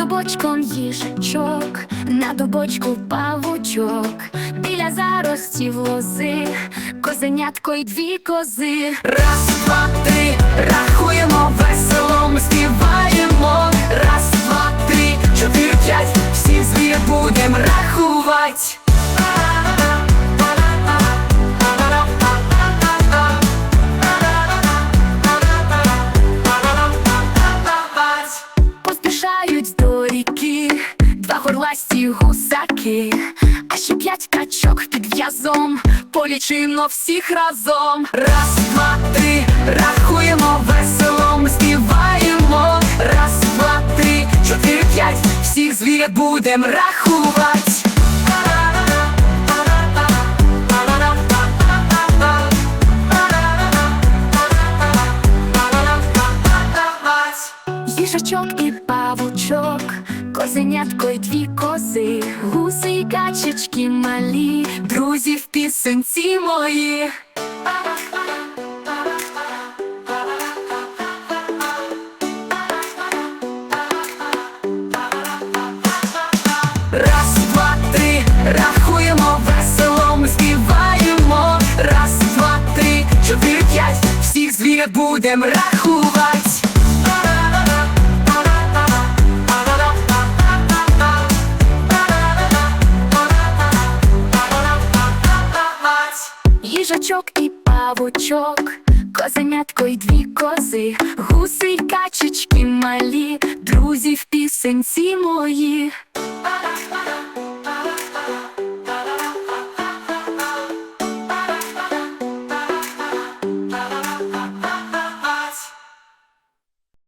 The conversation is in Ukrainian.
дубочком їжачок, на дубочку павучок, біля заростів лози, козенятко й дві кози. Раз, два, три, рахуємо весело, ми співаємо. Раз, два, три, чотири, п'ять, всі звір будем рахувати. Горласті гусаки, а ще п'ять качок під в'язом, полічимо всіх разом. Раз, два, три, рахуємо весело, ми співаємо. Раз, два, три, чотири, п'ять, всіх звір будем рахувати. Їжачок і павучок, козенятко й дві гуси й качечки малі, Друзі в пісенці мої. Раз, два, три, рахуємо весело, ми. Раз, два, три, чотири, всіх звір будем рахувати. Їжачок і павучок, козенятко й дві кози, гуси